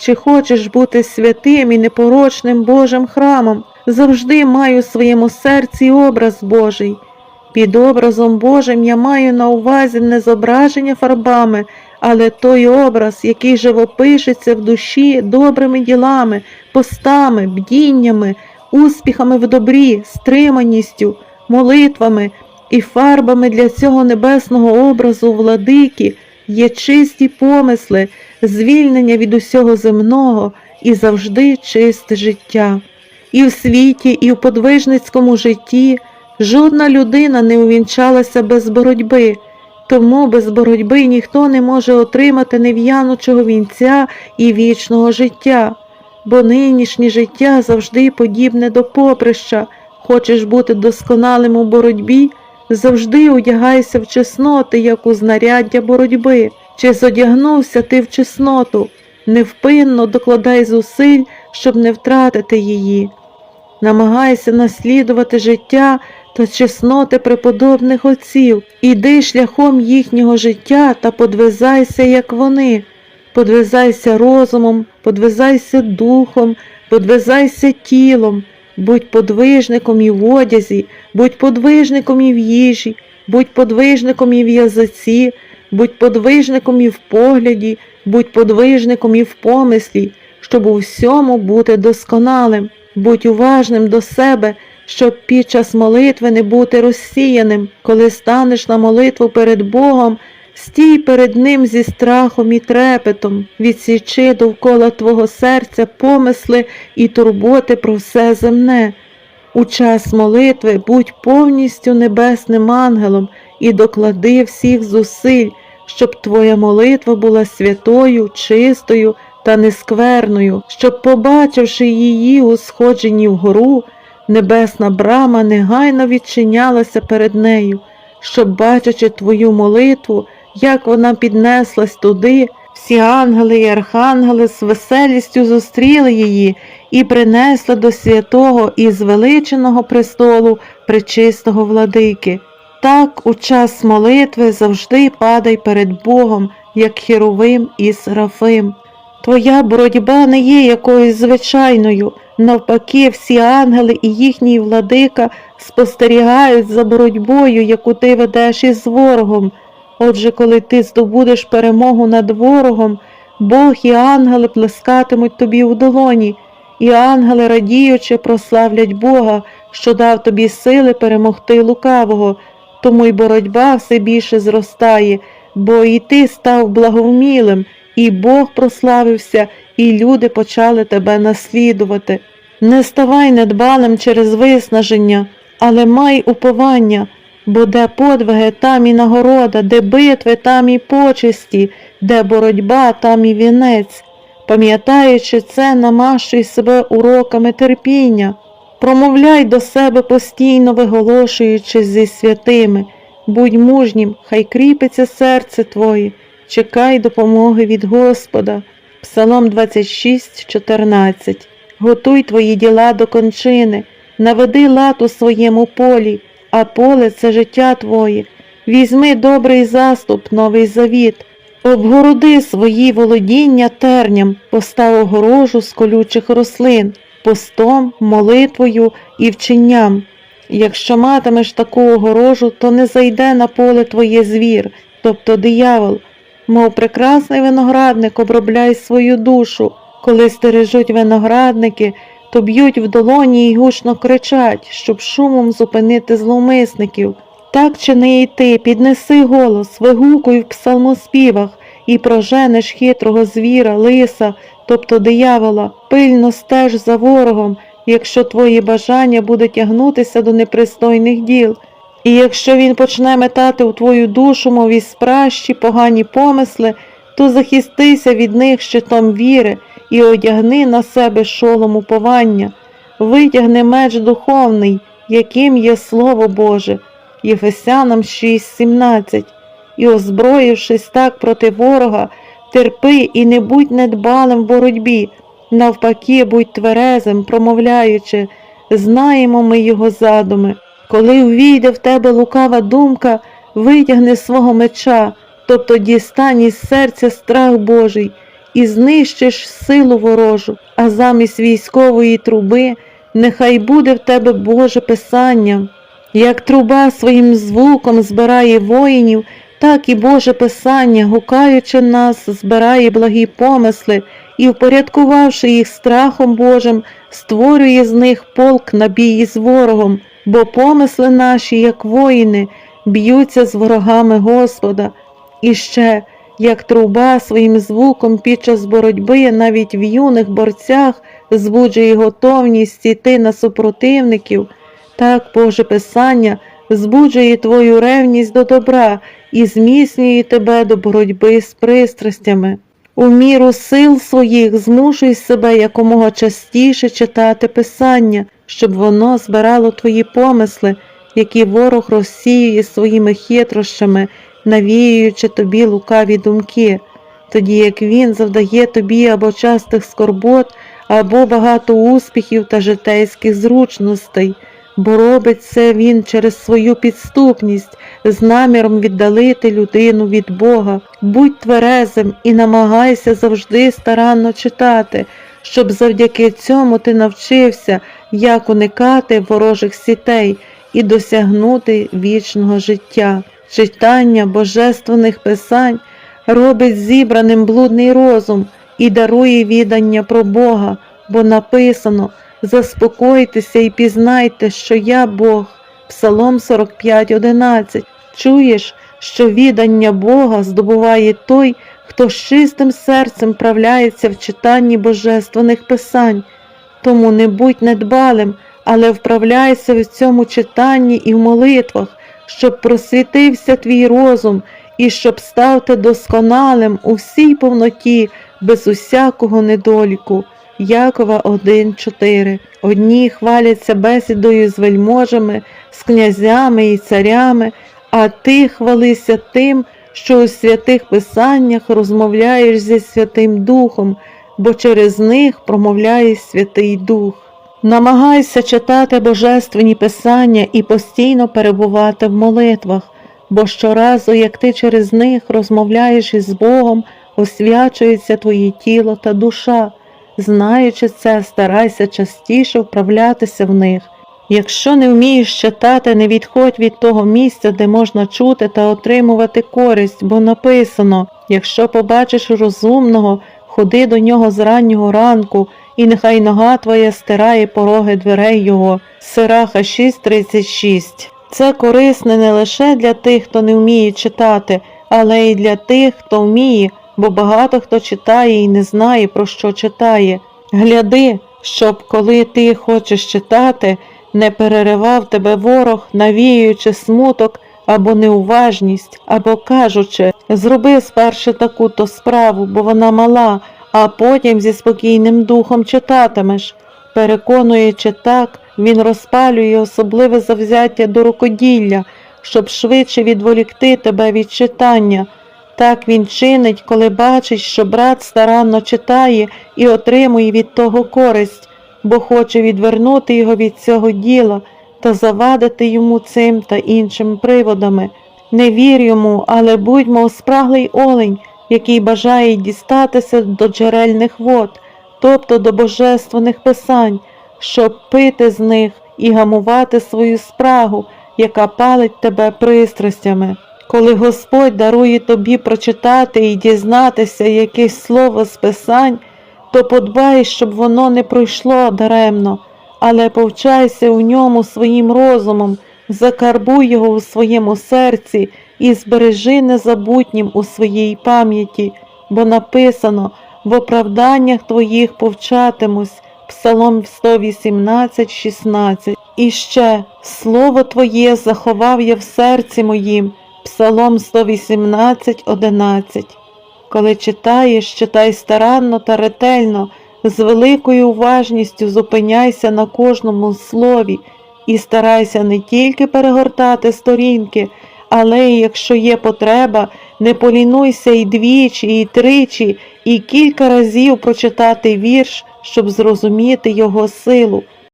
чи хочеш бути святим і непорочним Божим храмом, завжди маю в своєму серці образ Божий. Під образом Божим я маю на увазі не зображення фарбами, але той образ, який живопишеться в душі добрими ділами, постами, бдіннями, успіхами в добрі, стриманістю, молитвами і фарбами для цього небесного образу владики є чисті помисли, звільнення від усього земного і завжди чисте життя. І в світі, і в подвижницькому житті жодна людина не увінчалася без боротьби, тому без боротьби ніхто не може отримати нев'янучого вінця і вічного життя, бо нинішнє життя завжди подібне до поприща. Хочеш бути досконалим у боротьбі, завжди одягайся в чесноти, як у знаряддя боротьби. Чи зодягнувся ти в чесноту, невпинно докладай зусиль, щоб не втратити її. Намагайся наслідувати життя та чесноти преподобних отців, іди шляхом їхнього життя та подвизайся, як вони, подвизайся розумом, подвизайся духом, подвизайся тілом, будь подвижником і в одязі, будь подвижником і в їжі, будь подвижником і в язиці, будь подвижником і в погляді, будь подвижником і в помислі, щоб у всьому бути досконалим, будь уважним до себе, щоб під час молитви не бути розсіяним, коли станеш на молитву перед Богом, стій перед Ним зі страхом і трепетом, відсічи довкола твого серця помисли і турботи про все земне. У час молитви будь повністю небесним ангелом і доклади всіх зусиль, щоб твоя молитва була святою, чистою та нескверною, щоб, побачивши її у сходженні вгору, небесна брама негайно відчинялася перед нею, щоб, бачачи твою молитву, як вона піднеслась туди, всі ангели і архангели з веселістю зустріли її і принесли до святого і звеличеного престолу пречистого владики. Так у час молитви завжди падай перед Богом, як херовим і серафим. Твоя боротьба не є якоюсь звичайною. Навпаки, всі ангели і їхній владика спостерігають за боротьбою, яку ти ведеш із ворогом. Отже, коли ти здобудеш перемогу над ворогом, Бог і ангели плескатимуть тобі у долоні, і ангели, радіючи, прославлять Бога, що дав тобі сили перемогти лукавого, тому й боротьба все більше зростає, бо і ти став благовмілим, і Бог прославився, і люди почали тебе наслідувати. Не ставай недбалим через виснаження, але май уповання, бо де подвиги, там і нагорода, де битви, там і почесті, де боротьба, там і вінець. Пам'ятаючи це, намащуй себе уроками терпіння, промовляй до себе постійно виголошуючи зі святими, будь мужнім, хай кріпиться серце твоє, чекай допомоги від Господа. Псалом 26, 14 Готуй твої діла до кончини, наведи лад у своєму полі, а поле це життя твоє. Візьми добрий заступ, новий завіт, обгороди свої володіння терням, постав огорожу з колючих рослин, постом, молитвою і вченням. Якщо матимеш таку огорожу, то не зайде на поле твоє звір, тобто диявол. Мов прекрасний виноградник, обробляй свою душу. Коли стережуть виноградники, то б'ють в долоні і гучно кричать, щоб шумом зупинити зловмисників. Так чини і ти, піднеси голос, вигукуй в псалмоспівах і проженеш хитрого звіра, лиса, тобто диявола, пильно стеж за ворогом, якщо твої бажання буде тягнутися до непристойних діл. І якщо він почне метати у твою душу, мов із пращі, погані помисли, то захистися від них щитом віри і одягни на себе шолом уповання, витягни меч духовний, яким є Слово Боже, Єфесянам 6,17, і, озброївшись так проти ворога, терпи і не будь недбалим в боротьбі, навпаки, будь тверезим, промовляючи, знаємо ми його задуми. Коли увійде в тебе лукава думка, витягни свого меча, тобто дістань із серця страх Божий, і знищиш силу ворожу, а замість військової труби нехай буде в тебе Боже Писання. Як труба своїм звуком збирає воїнів, так і Боже Писання, гукаючи нас, збирає благі помисли і, впорядкувавши їх страхом Божим, створює з них полк на бій з ворогом, бо помисли наші, як воїни, б'ються з ворогами Господа. І ще, як труба своїм звуком під час боротьби навіть в юних борцях збуджує готовність йти на супротивників, так Боже Писання збуджує твою ревність до добра і зміцнює тебе до боротьби з пристрастями. У міру сил своїх змушуй себе якомога частіше читати Писання, щоб воно збирало твої помисли, які ворог розсіює своїми хитрощами, навіюючи тобі лукаві думки, тоді як він завдає тобі або частих скорбот, або багато успіхів та житейських зручностей, бо робить це він через свою підступність, з наміром віддалити людину від Бога. Будь тверезим і намагайся завжди старанно читати, щоб завдяки цьому ти навчився, як уникати ворожих сітей і досягнути вічного життя. Читання божественних писань робить зібраним блудний розум і дарує відання про Бога, бо написано Заспокойтеся і пізнайте, що я Бог. Псалом 45.11. Чуєш, що відання Бога здобуває той, хто з чистим серцем правляється в читанні божественних писань. Тому не будь недбалим, але вправляйся в цьому читанні і в молитвах, щоб просвітився твій розум і щоб став ти досконалим у всій повноті, без усякого недоліку. Якова 1.4 Одні хваляться бесідою з вельможами, з князями і царями, а ти хвалися тим, що у святих писаннях розмовляєш зі Святим Духом, бо через них промовляє Святий Дух. Намагайся читати божественні писання і постійно перебувати в молитвах, бо щоразу, як ти через них розмовляєш із Богом, освячується твоє тіло та душа. Знаючи це, старайся частіше вправлятися в них. Якщо не вмієш читати, не відходь від того місця, де можна чути та отримувати користь, бо написано якщо побачиш розумного, ходи до нього з раннього ранку, і нехай нога твоя стирає пороги дверей його. Сираха 6.36 Це корисне не лише для тих, хто не вміє читати, але й для тих, хто вміє, бо багато хто читає і не знає, про що читає. Гляди, щоб коли ти хочеш читати, не переривав тебе ворог, навіюючи смуток або неуважність, або кажучи, зроби спершу таку-то справу, бо вона мала, а потім зі спокійним духом читатимеш. Переконуючи так, він розпалює особливе завзяття до рукоділля, щоб швидше відволікти тебе від читання. Так він чинить, коли бачить, що брат старанно читає і отримує від того користь, бо хоче відвернути його від цього діла та завадити йому цим та іншими приводами. Не вір йому, але будьмо спраглий олень, який бажає дістатися до джерельних вод, тобто до божественних писань, щоб пити з них і гамувати свою спрагу, яка палить тебе пристрастями. Коли Господь дарує тобі прочитати і дізнатися якесь слово з писань, то подбай, щоб воно не пройшло даремно, але повчайся у ньому своїм розумом, закарбуй його у своєму серці і збережи незабутнім у своїй пам'яті, бо написано в оправданнях твоїх повчатимусь. Псалом 118, 16. І ще слово Твоє заховав я в серці моїм. Псалом 118, 11. Коли читаєш, читай старанно та ретельно, з великою уважністю зупиняйся на кожному слові і старайся не тільки перегортати сторінки, але якщо є потреба, не полінуйся і двічі, і тричі, і кілька разів прочитати вірш, щоб зрозуміти його силу.